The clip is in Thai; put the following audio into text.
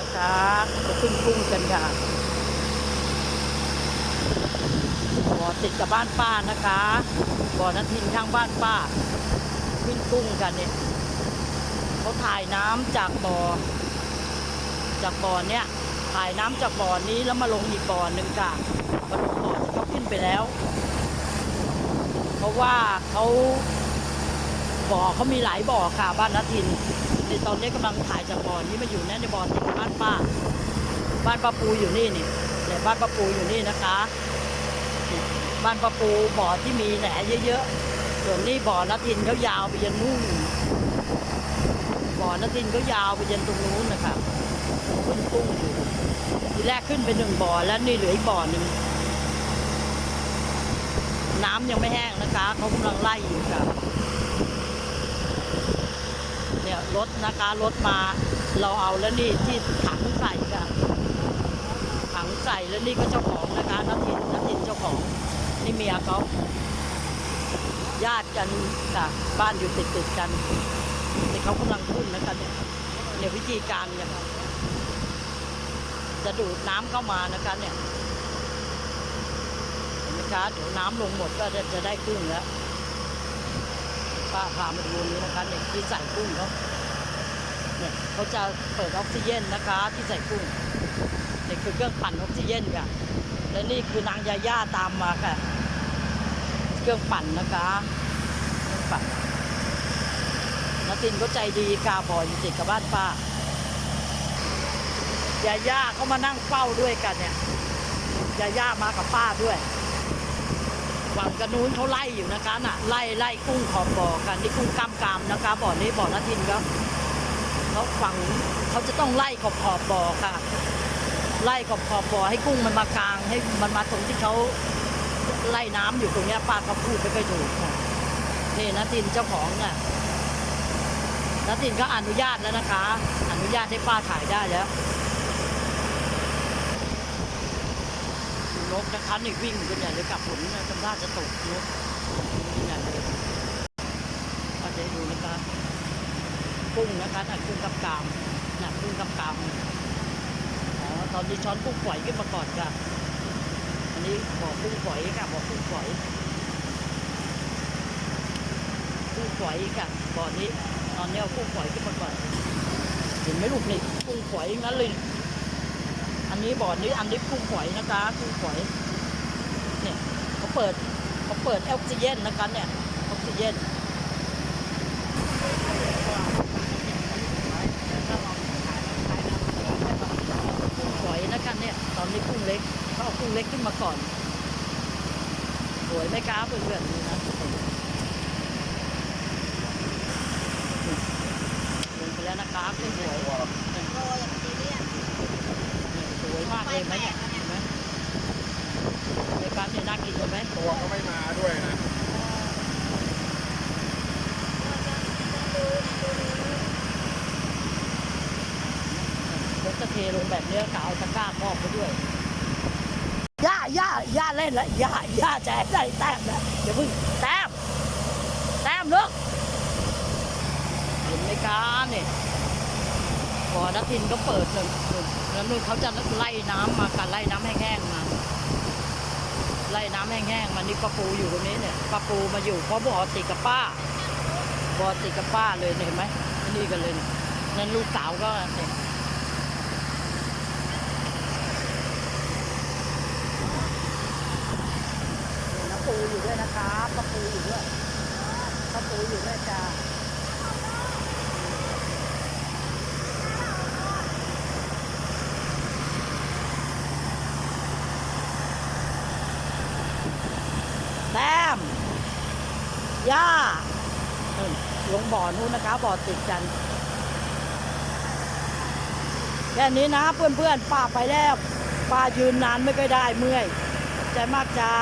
นะคะจะขึ้นกุ้งกันค่ะบ่อติดกับบ้านป้านะคะบ่อนันทินข้างบ้านป้า ขึ้นกุ้งกันเนี่ยเขาถ่ายน้ำจากบ่อ จากบ่อเนี้ยถ่ายน้ำจากบ่อนี้แล้วมาลงอีกบ่อหนึ่งค่ะมาลงบ่อที่เขาขึ้นไปแล้ว เพราะว่าเขาบ่อเขามีหลายบ่อค่ะบ้านนัทิน ในตอนนี้กำลังถ่ายจากบ่อนี้มาอยู่เนี่ยในบ่อติดกับบ้านป้า บ้านป้าปูอยู่นี่นี่เนี่บ้านป้าปูอยู่นี่นะคะ บ้านป้าปูบ่อที่มีแหนเยอะๆส่วนนี่บ่อนัทินเขายาวไปยันนู่นบ่อนัทินเขายาวไปยันตรงนู้นนะคะขึ้นกุ้งอยู่ทีแรกขึ้นไปหนึ่งบ่อแล้วนี่เหลืออีกบ่อหนึ่งน้ำยังไม่แห้งนะคะเขากำลังไล่อยู่ค่ะ รถนะคะรถมาเราเอาแล้วนี่ที่ถังใส่ค่ะถังใส่แล้วนี่ก็เจ้าของนะคะนัททินนัททินเจ้าของนี่เมียเขาญาติกันค่ะบ้านอยู่ติดติดกันแต่เขากำลังขึ้นนะคะเนี่ยเนี่ยวิธีการเนี่ยจะดูดน้ำเข้ามานะคะเนี่ยเห็นไหมคะเดี๋ยวน้ำลงหมดก็จะจะได้กุ้งแล้ว ป้าพามาดูนี้นะคะเนี่ยที่ใส่กุ้งเขาเนี่ยเขาจะเปิดออกซิเจนนะคะ ที่ใส่กุ้งเนี่ยคือเครื่องปั่นออกซิเจนค่ะและนี่คือนางยาย่าตามมาค่ะ เครื่องปั่นนะคะเครื่องปั่นนาตินก็ใจดีกาบอยอยู่ติดกับบ้านป้ายาย่าเขามานั่งเฝ้าด้วยกันเนี่ยยาย่ามากับป้าด้วย ฝั่งกระนู้นเขาไล่อยู่นะคะน่ะไล่ไล่กุ้งขอบบ่อกันนี่กุ้งกล้ามกรามนะคะบ่อนี้บ่อนาทินครับเขาฝั่งเขาจะต้องไล่ขอบขอบบ่อค่ะ ไล่ขอบขอบบ่อให้กุ้งมันมากลางให้มันมาตรงที่เขาไล่น้ำอยู่ตรงเนี้ยป้าก็พูดไม่ค่อยถูกค่ะนี่นาทินเจ้าของน่ะนาทินก็อนุญาตแล้วนะคะ อนุญาตให้ป้าถ่ายได้แล้ว นกนะคะนี่วิ่งกันใหญ่เลยกับฝนนะทำท่าจะตกนกใหญ่เลยก็จะดูนะคะกุ้งนะคะน่ะกุ้งกับกามน่ะกุ้งกับกามอ๋อตอนนี้ช้อนกุ้งฝอยขึ้นมาก่อนค่ะอันนี้บ่อกุ้งฝอยค่ะบ่อกุ้งฝอยกุ้งฝอยค่ะบ่อนี้ตอนนี้เอากุ้งฝอยขึ้นมาก่อนเห็นไหมลูกนี่กุ้งฝอยอยงนั้นเลย นี้บ่อนี้อันนี้กุ้งฝอยนะคะกุ้งฝอยเนี่ยเขาเปิดเขาเปิดออกซิเจนนะคะเนี่ยออกซิเจนกุ้งฝอยนะคะเนี่ยตอนนี้กุ้งเล็กเขาเอากุ้งเล็กขึ้นมาก่อนสวยไหมคะเพื่อนๆนี่นะลงไปแล้วนะคะกุ้งฝอย โรยอย่างซีเรียส สวยมาก เลยไหมเนี่ยเห็นไหมในการเนี่ยน่ากินเลยไหมตัวก็ไม่มาด้วยนะรถจะเทลงแบบเนี้ยกะเอาตะกร้าครอบไปด้วยย่าย่าย่าเล่นแล้วย่าย่าจะให้ได้แต้มนะเดี๋ยวพึ่งแต้มแต้มเลิกเห็นไหมคะเนี่ย บ่อนักทินก็เปิดหนึ่งหนึ่งแล้วนู่นเขาจะไล่น้ำมากันไล่น้ำแห้งๆมาไล่น้ำแห้งๆมานี่ป้าปูอยู่ตรงนี้เนี่ยป้าปูมาอยู่เพราะบ่อติดกับป้าบ่อติดกับป้าเลยเห็นไหมนี่กันเลยนั่นลูกสาวก็เนี่ยปูอยู่ด้วยนะคะป้าปูอยู่ด้วยป้าปูอยู่ด้วยจ้าแต้ม ย่าลงบ่อนู้นนะคะ บ่อติดกันแค่นี้นะเพื่อนๆป้าไปแล้วป้ายืนนานไม่ค่อยได้เมื่อยใจมากจ้า